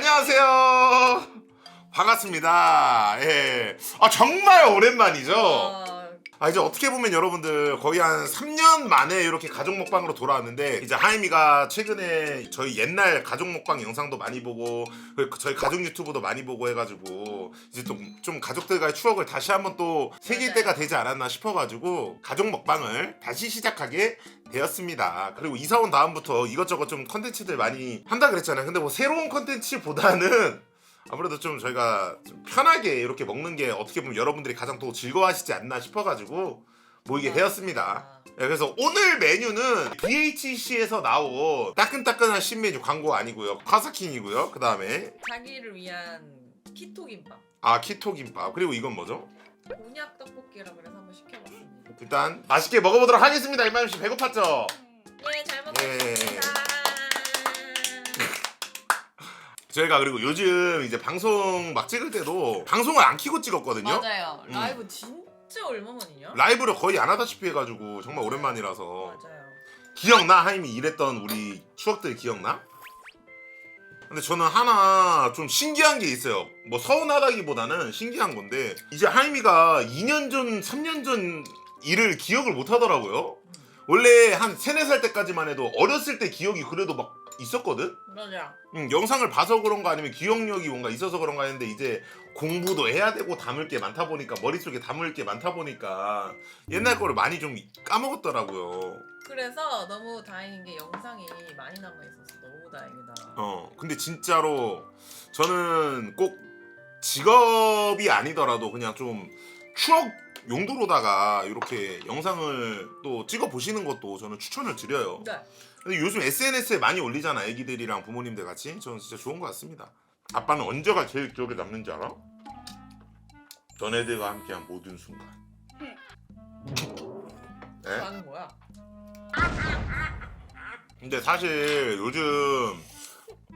안녕하세요. 반갑습니다. 예. 아 정말 오랜만이죠. 아, 아 이제 어떻게 보면 여러분들 거의 한 3년 만에 이렇게 가족 먹방으로 돌아왔는데 이제 하임이가 최근에 저희 옛날 가족 먹방 영상도 많이 보고 그리고 저희 가족 유튜브도 많이 보고 해가지고 이제 또 좀 가족들과의 추억을 다시 한번 또 새길. 때가 되지 않았나 싶어가지고 가족 먹방을 다시 시작하게 되었습니다. 그리고 이사 온 다음부터 이것저것 좀 컨텐츠들 많이 한다 그랬잖아요. 근데 뭐 새로운 컨텐츠보다는 아무래도 좀 저희가 좀 편하게 이렇게 먹는 게 어떻게 보면 여러분들이 가장 더 즐거워하시지 않나 싶어가지고 모이게 아. 되었습니다. 아, 네, 그래서 오늘 메뉴는 BHC에서 나온 따끈따끈한 신메뉴 광고 아니고요. 카사킹이고요. 그 다음에 자기를 위한 키토 김밥. 아 키토 김밥 그리고 이건 뭐죠? 곤약 떡볶이라 그래서 한번 시켜봤습니다. 일단 맛있게 먹어보도록 하겠습니다. 이만희 씨 배고팠죠? 예, 잘 먹겠습니다. 저희가 그리고 요즘 이제 방송 막 찍을 때도 방송을 안 키고 찍었거든요. 맞아요. 음. 라이브 진짜 얼마만이냐? 라이브를 거의 안 하다시피 해가지고 정말 오랜만이라서 맞아요. 기억나? 하임이 일했던 우리 추억들 기억나? 근데 저는 하나 좀 신기한 게 있어요. 뭐 서운하다기보다는 신기한 건데 이제 하임이가 2년 전, 3년 전 일을 기억을 못 하더라고요. 원래 한 3, 4살 때까지만 해도 어렸을 때 기억이 그래도 막 있었거든? 맞아. 음, 영상을 봐서 그런가 아니면 기억력이 뭔가 있어서 그런가 했는데 이제 공부도 해야 되고 담을 게 많다 보니까 머릿속에 담을 게 많다 보니까 옛날 거를 많이 좀 까먹었더라고요. 그래서 너무 다행인 게 영상이 많이 남아 있어서 너무 다행이다. 어 근데 진짜로 저는 꼭 직업이 아니더라도 그냥 좀 추억 용도로다가 이렇게 영상을 또 찍어 보시는 것도 저는 추천을 드려요. 네. 근데 요즘 SNS에 많이 올리잖아 애기들이랑 부모님들 같이 저는 진짜 좋은 것 같습니다. 아빠는 언제가 제일 기억에 남는지 알아? 너네들과 함께한 모든 순간. 네? 하는 거야. 근데 사실 요즘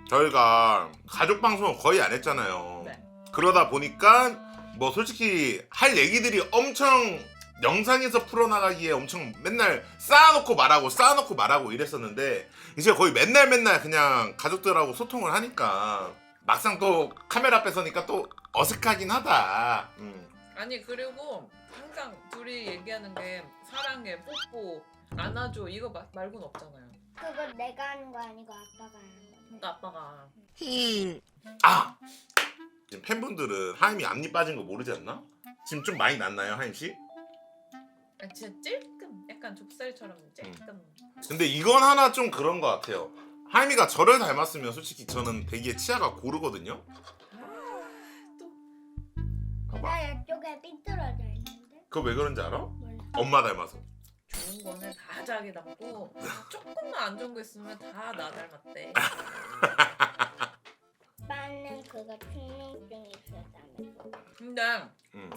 저희가 가족 방송을 거의 안 했잖아요. 네. 그러다 보니까 뭐 솔직히 할 얘기들이 엄청 영상에서 풀어나가기에 엄청 맨날 쌓아놓고 말하고 쌓아놓고 말하고 이랬었는데 이제 거의 맨날 맨날 그냥 가족들하고 소통을 하니까 막상 또 카메라 앞에 서니까 또 어색하긴 하다. 음. 아니 그리고 항상 둘이 얘기하는 게 사랑해, 뽀뽀, 안아줘 이거 마- 말고는 없잖아요. 그거 내가 하는 거 아니고 아빠가 하는 거. 그러니까 아빠가 아! 지금 팬분들은 하임이 앞니 빠진 거 모르지 않나? 지금 좀 많이 났나요, 하임 씨? 아, 진짜 찔끔 약간 좁쌀처럼 찔끔. 근데 이건 하나 좀 그런 것 같아요. 하임이가 저를 닮았으면 솔직히 저는 되게 치아가 고르거든요. 또 봐봐. 나 이쪽에 삐뚤어져 있는데. 그거 왜 그런지 알아? 몰라. 엄마 닮아서. 좋은 거는 다 자기 닮고 조금만 안 좋은 거 있으면 다 나 닮았대. 아빠는 그거 충농증 있었다면서. 근데 응,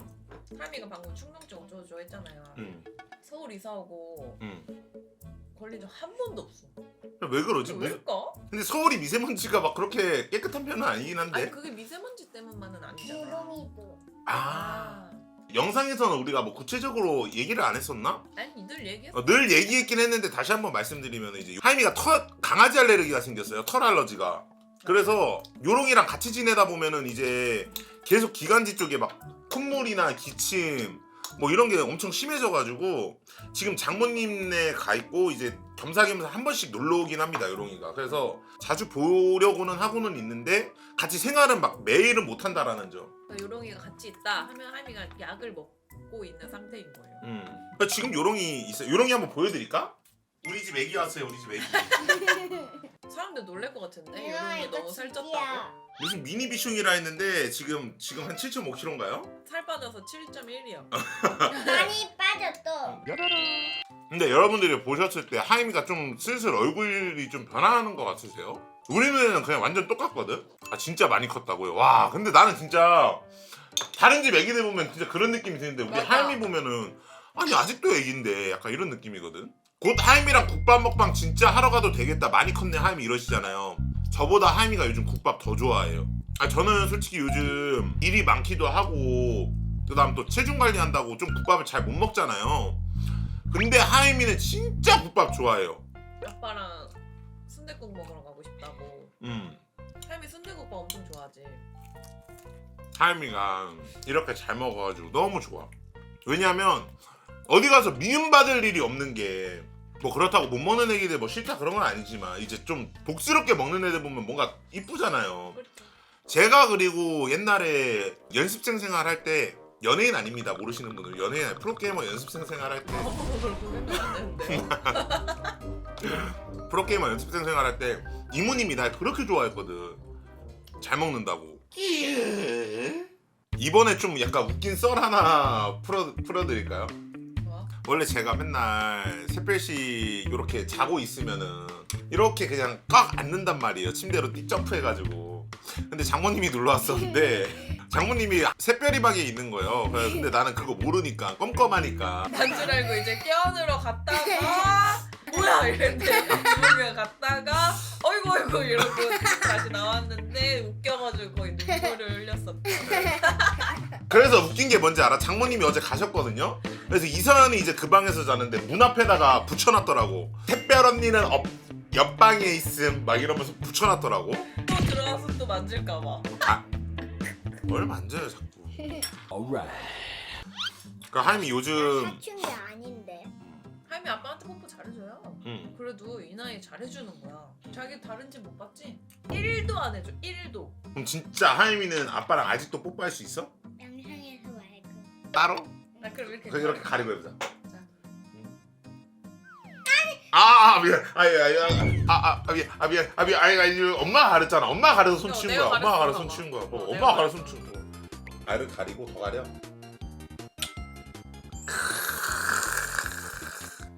하미가 방금 충농증 어쩌고저쩌고 했잖아요. 응, 서울 이사 오고 응. 걸린 적 한 번도 없어. 왜 그러지? 왜? 왜일까? 근데 서울이 미세먼지가 막 그렇게 깨끗한 편은 아니긴 아니 한데. 그게 미세먼지 때문만은 아니잖아. 주름이도. 아. 영상에서는 우리가 뭐 구체적으로 얘기를 안 했었나? 아니 늘 얘기했어. 어, 늘 얘기했긴 했는데 다시 한번 말씀드리면 이제 하임이가 털 강아지 알레르기가 생겼어요. 털 알러지가. 그래서 요롱이랑 같이 지내다 보면은 이제 계속 기관지 쪽에 막 콧물이나 기침 뭐 이런 게 엄청 심해져가지고 지금 장모님네 가 있고 이제 겸사겸사 한 번씩 놀러 오긴 합니다 요롱이가 그래서 자주 보려고는 하고는 있는데 같이 생활은 막 매일은 못 한다라는 점. 그러니까 요롱이가 같이 있다 하면 하미가 약을 먹고 있는 상태인 거예요. 음. 그러니까 지금 요롱이 있어요. 요롱이 한번 보여드릴까? 우리 집 애기 왔어요. 우리 집 애기. 사람들 놀랄 것 같은데 이거 너무 살쪘다고. 집이야. 무슨 미니 비숑이라 했는데 지금 지금 한 7.5kg인가요? 살 빠져서 7.1이요. 많이 빠졌어. 근데 여러분들이 보셨을 때 하임이가 좀 슬슬 얼굴이 좀 변하는 것 같으세요? 우리 눈에는 그냥 완전 똑같거든. 아 진짜 많이 컸다고요. 와 근데 나는 진짜 다른 집 애기들 보면 진짜 그런 느낌이 드는데 우리 맞아. 하임이 보면은 아니 아직도 애기인데 약간 이런 느낌이거든. 곧 하임이랑 국밥 먹방 진짜 하러 가도 되겠다. 많이 컸네 하임이 이러시잖아요. 저보다 하임이가 요즘 국밥 더 좋아해요. 아 저는 솔직히 요즘 일이 많기도 하고 그 다음 또 체중 관리한다고 좀 국밥을 잘 못 먹잖아요. 근데 하임이는 진짜 국밥 좋아해요. 아빠랑 순댓국 먹으러 가고 싶다고. 음. 하미 순댓국밥 엄청 아직. 하임이가 이렇게 잘 먹어가지고 너무 좋아. 왜냐면 어디 가서 미움받을 일이 없는 게 뭐 그렇다고 못 먹는 애기들 뭐 싫다 그런 건 아니지만 이제 좀 복스럽게 먹는 애들 보면 뭔가 이쁘잖아요. 그렇죠. 제가 그리고 옛날에 연습생 생활할 때 연예인 아닙니다 모르시는 분들 연예인 아니- 프로게이머 연습생 생활할 때. 프로게이머 연습생 생활할 때 이모님이 날 그렇게 좋아했거든 잘 먹는다고 이번에 좀 약간 웃긴 썰 하나 풀어, 풀어드릴까요? 원래 제가 맨날 새별시 이렇게 자고 있으면은 이렇게 그냥 꽉 앉는단 말이에요. 침대로 띡 점프 해가지고. 근데 장모님이 놀러 왔었는데 장모님이 새별이 방에 있는 거예요. 그래서 근데 나는 그거 모르니까 껌껌하니까. 난 줄 알고 이제 깨어누러 갔다가 뭐야? 이랬는데 부모가 갔다가 어이구 어이구 이러고 다시 나왔는데 웃겨가지고 거의 눈물을 흘렸었다. 그래서 웃긴 게 뭔지 알아? 장모님이 어제 가셨거든요. 그래서 이서연이 이제 그 방에서 자는데 문 앞에다가 붙여놨더라고. 택별 언니는 업, 옆방에 있음 막 이러면서 붙여놨더라고. 또 들어와서 또 만질까봐. 뭘 만져요 자꾸. Alright. 그러니까 하임이 요즘 사춘기 아닌데. 하임이 아빠한테 뽀뽀 잘해줘요. 음, 그래도 이 나이 잘해주는 거야. 자기 다른 집 못 봤지? 1도 안 해줘. 1도. 그럼 진짜 하임이는 아빠랑 아직도 뽀뽀할 수 있어? 따로? 나 그럼 이렇게. 그래서 이렇게 가리고 해보자. 자. 아, 아 미안, 아, 아, 아, 아, 미안, 아 미안, 아 미안, 아니, 아니, 엄마가 가렸잖아. 엄마가 가려서 손 어, 치운 내가 거야. 엄마가 가려서 가렸어, 손. 치운 거야. 어, 어, 내가 엄마가 가려서 손 가렸어. 치운 거야. 알을 가리고 더 가려.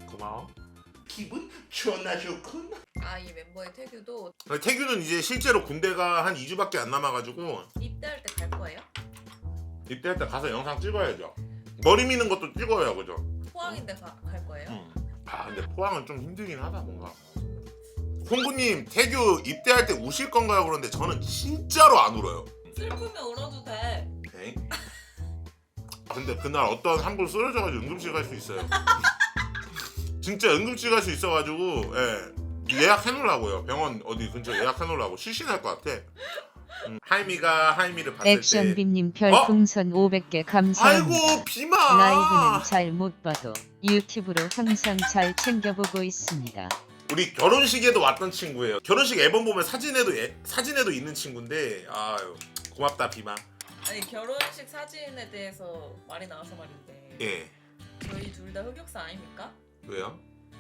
고마워. 기분 좋나 좋군. 아 이 멤버의 태규도 태규는 이제 실제로 군대가 한 2주밖에 안 남아가지고 입대할 때 갈 거예요? 입대할 때 가서 영상 찍어야죠. 머리 미는 것도 찍어요, 그죠? 포항인데 가, 갈 거예요? 응. 아 근데 포항은 좀 힘들긴 하다 뭔가. 홍구님 태규 입대할 때 우실 건가요? 그런데 저는 진짜로 안 울어요. 슬프면 울어도 돼. 네. 근데 그날 어떤 한 분 쓰러져가지고 응급실 갈 수 있어요. 진짜 응급실 갈 수 있어가지고 예. 예약해 놓으라고요. 병원 어디 근처 예약해 놓으라고 실신할 것 같아. 음, 하이미가 하이미를 봤을 때 액션빔님 별풍선 500개 감사합니다. 아이고 비마 라이브는 잘 못 봐도 유튜브로 항상 잘 챙겨보고 있습니다. 우리 결혼식에도 왔던 친구예요. 결혼식 앨범 보면 사진에도 애- 사진에도 있는 친구인데 아유 고맙다 비마. 아니 결혼식 사진에 대해서 말이 나와서 말인데 예 저희 둘 다 흑역사 아닙니까? 왜요?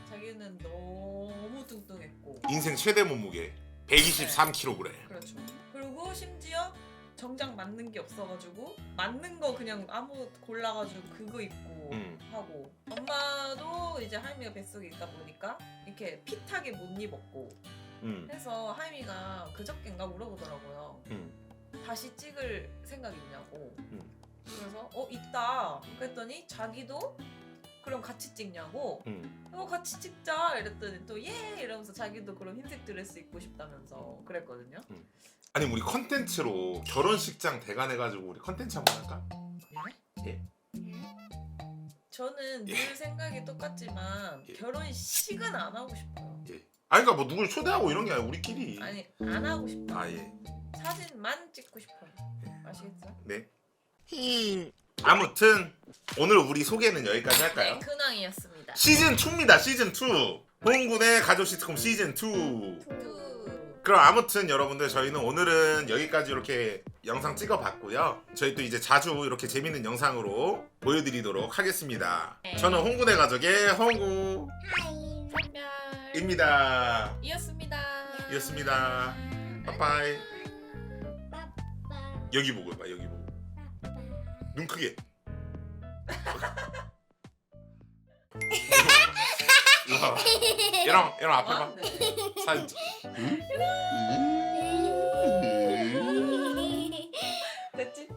자기는 너무 뚱뚱했고 인생 최대 몸무게 123kg. 그렇죠. 그리고 심지어 정장 맞는 게 없어가지고 맞는 거 그냥 아무 골라가지고 그거 입고 음. 하고 엄마도 이제 하임이가 뱃속에 있다 보니까 이렇게 핏하게 못 입었고 음. 해서 하임이가 그저께인가 물어보더라고요. 음. 다시 찍을 생각 있냐고. 음. 그래서 어 있다. 그랬더니 자기도 그럼 같이 찍냐고. 음. 어 같이 찍자 이랬더니 또 예 이러면서 자기도 그럼 흰색 드레스 입고 싶다면서 그랬거든요. 아니 우리 컨텐츠로 결혼식장 대관해가지고 우리 컨텐츠 한번 할까? 예. 저는 예. 늘 생각이 똑같지만 예. 결혼식은 안 하고 싶어요. 아니 그러니까 뭐 누굴 초대하고 이런 게 아니라 우리끼리. 아니 안 하고 싶어 요. 아 예. 사진만 찍고 싶어요. 아시겠죠? 네. 아무튼 오늘 우리 소개는 여기까지 할까요? 네, 근황이었습니다. 시즌 2입니다. 시즌 2. 홍군의 가족 시트콤 시즌 2. 뚜. 그럼 아무튼 여러분들 저희는 오늘은 여기까지 이렇게 영상 찍어봤고요. 저희 또 이제 자주 이렇게 재밌는 영상으로 보여드리도록 하겠습니다. 네. 저는 홍군의 가족의 홍구입니다. 선별 이었습니다. 이었습니다. 빠빠이. 빠빠. 여기 보고 봐 여기 보고. 눈 크게. 이거 봐봐. 얘랑 얘랑 앞에 봐. 사진. 됐지?